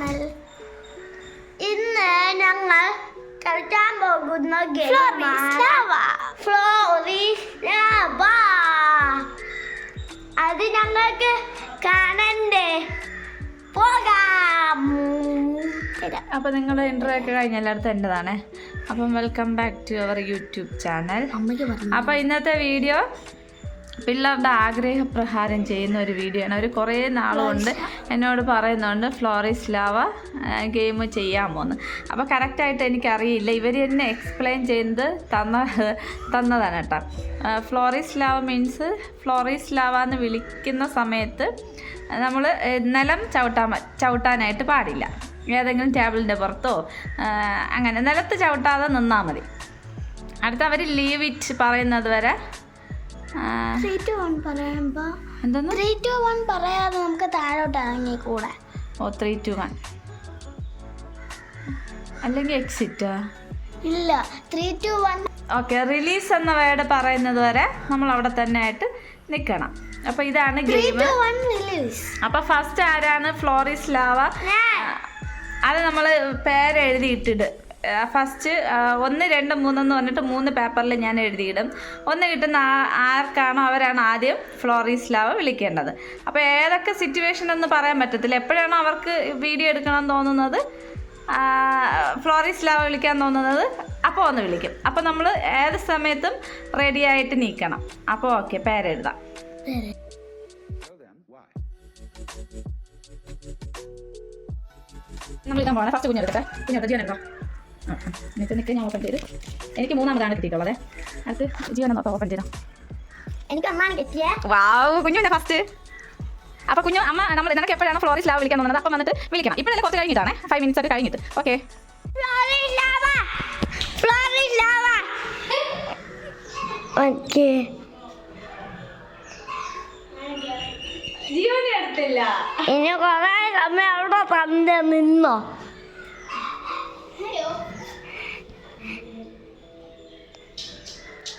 Channel ഇന്ന് ഞങ്ങൾ കളിക്കാൻ പോകുന്ന ഫ്ലോറിസ്ലാവ അത് ഞങ്ങൾക്ക് കാണണ്ടേ? പോകാം. അപ്പോൾ നിങ്ങളുടെ ഇന്റർവ്യൂ ഒക്കെ കഴിഞ്ഞ എല്ലായിടത്തും എന്റെതാണേ അപ്പം welcome back to our YouTube channel അപ്പോൾ ഇന്നത്തെ വീഡിയോ പിള്ളേരുടെ ആഗ്രഹപ്രകാരം ചെയ്യുന്ന ഒരു വീഡിയോ ആണ്. അവർ കുറേ നാളുകൊണ്ട് എന്നോട് പറയുന്നുണ്ട് ഫ്ലോറിസ് ലാവ ഗെയിം ചെയ്യാമോന്ന് അപ്പോൾ കറക്റ്റായിട്ട് എനിക്കറിയില്ല. ഇവർ തന്നെ എക്സ്പ്ലെയിൻ ചെയ്യുന്നത് തന്ന തന്നതാണ് കേട്ടോ. Floor is lava means floor is lava എന്ന് വിളിക്കുന്ന സമയത്ത് നമ്മൾ നിലം ചവിട്ടാൻ ചവിട്ടാനായിട്ട് പാടില്ല. ഏതെങ്കിലും ടേബിളിന്റെ പുറത്തോ അങ്ങനെ നിലത്ത് ചവിട്ടാതെ നിന്നാൽ മതി. അടുത്ത അവർ ലീവ് ഇറ്റ് പറയുന്നത് വരെ ത്രീ ടു വൺ പറയുമ്പോ എന്തോന്ന്? ത്രീ ടു വൺ പറയാതെ നമുക്ക് താഴോട്ട് ഇറങ്ങിക്കൂടെ ഓ ത്രീ ടു വൺ അല്ലെങ്കിൽ എക്സിറ്റ് ഇല്ല three two one okay release എന്ന വേർഡ് പറയുന്നത് വരെ നമ്മൾ അവിടെ തന്നെ ആയിട്ട് നിൽക്കണം അപ്പോൾ ഇതാണ് ഗെയിം അപ്പോൾ ഫസ്റ്റ് ആരാണ്? ഫ്ലോറിസ് ലാവ അത് നമ്മൾ പേരെഴുതിയിട്ടിട്. ഫസ്റ്റ് ഒന്ന് രണ്ട് മൂന്നെന്ന് പറഞ്ഞിട്ട് മൂന്ന് പേപ്പറിൽ ഞാൻ എഴുതിയിടും. ഒന്ന് കിട്ടുന്ന ആ- ആർക്കാണോ അവരാണ് ആദ്യം ഫ്ലോറീസ് ലാവ വിളിക്കേണ്ടത്. അപ്പോൾ ഏതൊക്കെ സിറ്റുവേഷൻ എന്ന് പറയാൻ പറ്റത്തില്ല. എപ്പോഴാണോ അവർക്ക് വീഡിയോ എടുക്കണം എന്ന് തോന്നുന്നത് ഫ്ലോറിസ്ലാവ് ഫ്ലോറീസ് ലാവ വിളിക്കാൻ തോന്നുന്നത് അപ്പോൾ ഒന്ന് വിളിക്കും. അപ്പോൾ നമ്മൾ ഏത് സമയത്തും റെഡി ആയിട്ട് നീക്കണം. അപ്പോൾ ഓക്കെ പേരെഴുതാം. നമ്മൾ ഇതാ പോകണം ഫസ്റ്റ് കുഞ്ഞെടുക്കട്ടെ കുഞ്ഞെടുത്ത് ജീവൻ എടുക്കാം എന്നിട്ട് നിൽക്ക് ഞാൻ ഓപ്പൺ ചെയ്ത് എനിക്ക് മൂന്നാമതാണ് കിട്ടിയിട്ടുള്ളത്. അടുത്ത് ജീവനെ നോക്കാം ഓപ്പൺ ചെയ്തോ. എനിക്ക് അമ്മാണ് കിട്ടിയേ. വാവ് കുഞ്ഞുണ്ട് ഫസ്റ്റ് അപ്പോൾ കുഞ്ഞു അമ്മ നമ്മൾ നിനക്ക് എപ്പോഴാണ് ഫ്ലോറിസ് ലാവ് വിളിക്കാൻ തോന്നുന്നത്? അപ്പം വന്നിട്ട് വിളിക്കണം. ഇപ്പോഴല്ലേ കുറച്ച് കഴിഞ്ഞിട്ടാണ്? ഫൈവ് മിനിറ്റ്സ് ഒക്കെ കഴിഞ്ഞിട്ട്. ഓക്കെ. ഇനി കൊറേ സമയം അവിടെ തന്നെ നിന്നോ?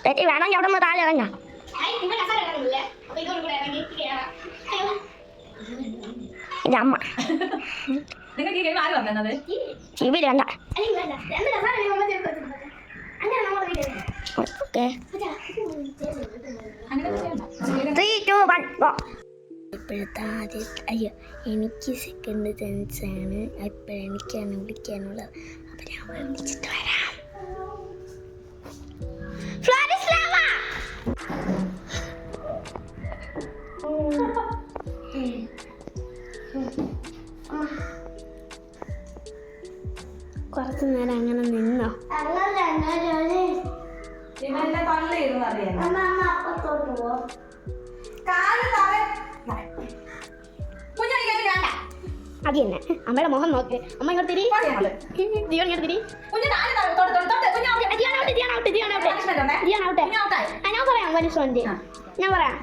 ചേച്ചി വേണമെങ്കിൽ അവിടെ നിന്ന് താഴെ ഇറങ്ങാം. ഇത് അമ്മ. നിങ്ങൾക്ക് ഈ ഗെയിം ആര് വന്നത് ഇവർ വേണ്ട ഓക്കെ. അങ്ങനെ ചെയ്യണ്ട. ത്രീ ടു വൺ ഇപ്പോഴത്തെ ആദ്യ അയ്യോ എനിക്ക് സെക്കൻഡ് ചാൻസ് ആണ്. ഇപ്പോഴെനിക്കാണ് വിളിക്കാനുള്ളത്. അപ്പം ഞാൻ വിളിച്ചിട്ട് വരാം. കുറച്ച് നേരം അങ്ങനെ നിന്നോ? ഇവന്റെ തള്ളിയിരുന്നു അറിയാം. അപ്പത്തോട്ട് പോ കാൽ തല കുഞ്ഞടിക്കാൻ വേണ്ട അത് തന്നെ. അമ്മയുടെ മുഖം നോക്ക്. അമ്മ ഇങ്ങോട്ട് തിരി. ജീവൻ ഇങ്ങോട്ട് തിരി. ഔട്ട്. ഞാൻ പറയാം പനിഷ്മെന്റ്. ഞാൻ പറയാം.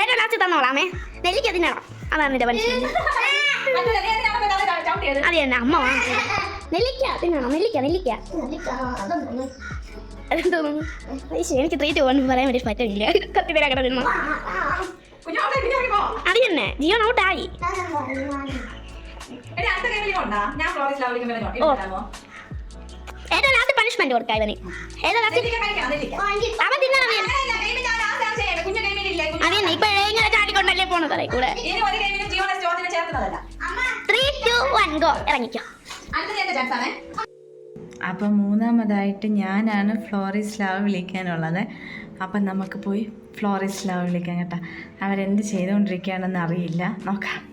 ഏറ്റവും ലാസ്റ്റ് തന്നോളാമേ. നെല്ലിക്ക തിന്നണം അതാണ് എന്റെ പനിഷ്മെന്റ് അത് തന്നെ അമ്മ നെല്ലിക്ക തിന്നണം നെല്ലിക്ക നെല്ലിക്ക. അതെന്തോന്നു? എനിക്ക് ട്രീറ്റ് പോകാൻ പറയാൻ വേണ്ടി പറ്റില്ല. കത്തി തരാ കിടന്നു. അത് തന്നെ ജിയോൺ ഔട്ടായി എടി, പനിഷ്മെന്റ് കൊടുക്കാം ഇവന്. നെല്ലിക്ക. അവൻ? കുഞ്ഞു- അത് തന്നെ ഇപ്പൊ ഇങ്ങനെ ചാടിക്കൊണ്ടല്ലേ പോണത് കൂടെ. ത്രീ ടു വൺ ഗോ ഇറങ്ങിക്കോ. അപ്പം മൂന്നാമതായിട്ട് ഞാനാണ് ഫ്ലോറിസ് ലാവ് വിളിക്കാനുള്ളത്. അപ്പം നമുക്ക് പോയി ഫ്ലോറിസ് ലാവ് വിളിക്കാം കേട്ടോ. അവരെന്ത് ചെയ്തുകൊണ്ടിരിക്കുകയാണെന്ന് അറിയില്ല. നോക്കാം.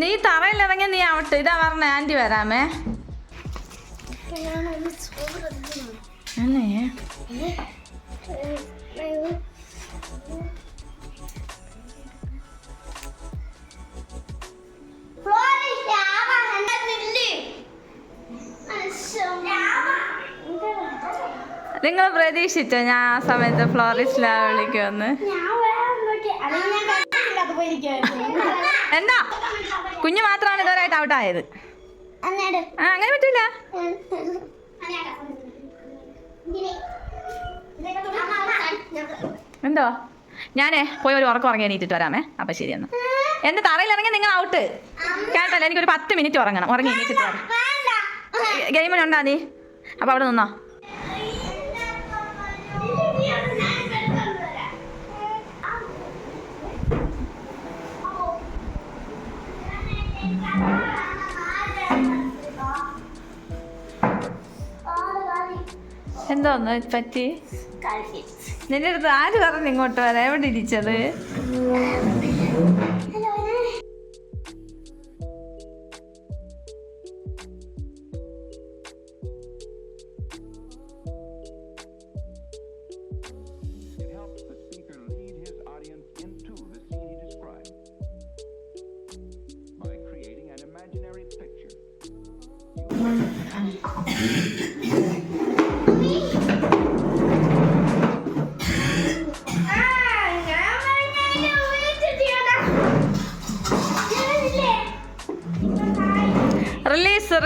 നീ തറയിലിറങ്ങി നീ ആവട്ടെ. ഇതാ പറഞ്ഞ ആന്റി വരാമേ. നിങ്ങൾ പ്രതീക്ഷിച്ചോ ഞാൻ ആ സമയത്ത് ഫ്ലോറിസ്റ്റിലാ വിളിക്കുമെന്ന്? എന്താ? കുഞ്ഞു മാത്രമാണ് ഇതുവരായിട്ട് ഔട്ടായത് ആയത്. ആ അങ്ങനെ പറ്റൂല. എന്തോ? ഞാനേ പോയി ഒരു ഉറക്കം ഉറങ്ങി എണീറ്റിട്ട് വരാമേ. അപ്പം ശരി എന്നാ. തറയിൽ ഇറങ്ങി നിങ്ങൾ ഔട്ട് കേട്ടല്ലോ എനിക്കൊരു പത്ത് മിനിറ്റ് ഉറങ്ങണം. ഉറങ്ങി എണീറ്റിട്ട് വരാം. ഗെയിമിനുണ്ടാ നീ? അപ്പോൾ അവിടെ നിന്നോ? എന്തോന്ന് പറ്റി? നിന്റെ അടുത്ത് ആര് പറഞ്ഞു ഇങ്ങോട്ട് വരാൻ? എവിടെ ഇരിച്ചത്?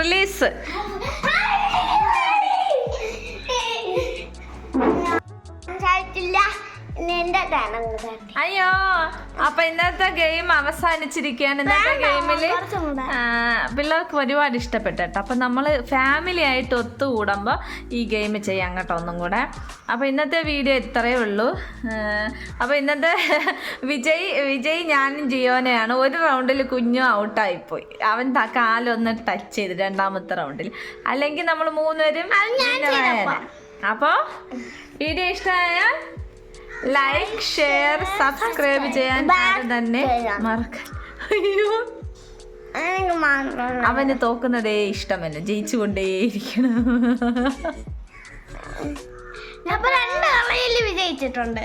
റിലീസ്. അയ്യോ അപ്പൊ ഇന്നത്തെ ഗെയിം അവസാനിച്ചിരിക്കുകയാണ്. ഇന്നത്തെ ഗെയിമിൽ പിള്ളേർക്ക് ഒരുപാട് ഇഷ്ടപ്പെട്ടു കേട്ടോ. അപ്പൊ നമ്മൾ ഫാമിലി ആയിട്ട് ഒത്തുകൂടുമ്പോൾ ഈ ഗെയിം ചെയ്യാം കേട്ടോ ഒന്നും കൂടെ. അപ്പൊ ഇന്നത്തെ വീഡിയോ ഇത്രയേ ഉള്ളൂ. അപ്പൊ ഇന്നത്തെ വിജയ് വിജയ് ഞാനും ജിയോനെയാണ്. ഒരു റൗണ്ടിൽ കുഞ്ഞു ഔട്ടായി പോയി അവൻ കാലൊന്ന് ടച്ച് ചെയ്ത് രണ്ടാമത്തെ റൗണ്ടിൽ അല്ലെങ്കിൽ നമ്മൾ മൂന്നുപേരും അപ്പോൾ വീഡിയോ ഇഷ്ടമായാൽ ലൈക്ക് ഷെയർ സബ്സ്ക്രൈബ് ചെയ്യാൻ ആരും തന്നെ അയ്യോ. അവന് തോക്കുന്നതേ ഇഷ്ടമല്ല. ജയിച്ചുകൊണ്ടേയിരിക്കണം. ഞാൻ രണ്ട് കളയിൽ വിജയിച്ചിട്ടുണ്ട്.